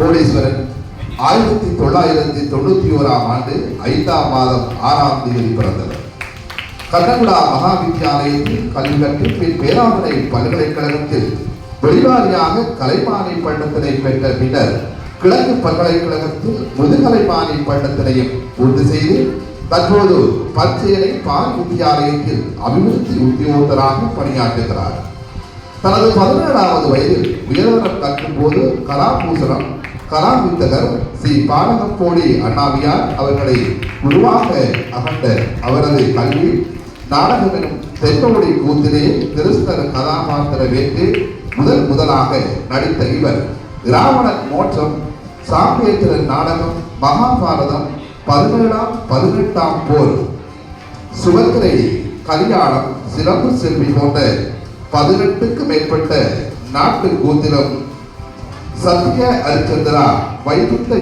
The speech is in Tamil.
கோடீஸ்வரன் ஆயிரத்தி தொள்ளாயிரத்தி தொண்ணூத்தி ஓராம் ஆண்டு ஐந்தாம் மாதம் ஆறாம் தேதி பிறந்தவர். கர்நாடகா மகா வித்தியாலயத்தில் கல்வி கற்று பின் பேராதனை பல்கலைக்கழகத்தில் வெளிவாரியாக கலைமானி பட்டத்தினை பெற்ற பின்னர் கிழக்கு பல்கலைக்கழகத்தில் முதுகலைமானி பட்டத்தினையும் பூர்த்தி செய்து தற்போது பச்சேரை பால் வித்தியாலயத்தில் அபிவிருத்தி உத்தியோகத்தராக பணியாற்றுகிறார். தனது பதினேழாவது வயதில் உயர்தரம் கற்கும் போது கலாபூசணம் கலாவித்தகர் ஸ்ரீ பாலகப்போடி அண்ணாவியார் அவர்களை உருவாக அகண்ட அவரது கல்வி நாடகம் எனும் தென்னோடி கூத்திலே கிறிஸ்தர கதாபாத்திர வேற்று முதல் முதலாக நடித்த இவர். இராவணன் மோட்சம் சாம்பியத்திரன் நாடகம் மகாபாரதம் பதினேழாம் பதினெட்டாம் போர். சுபத்திரை கல்யாணம் சிறப்பு செல்வி போன்ற பதினெட்டுக்கு மேற்பட்ட நாட்டு கோத்திரம் ಸತ್ಯ ಹರಿಚಂದ್ರ ವೈದ್ಯುತ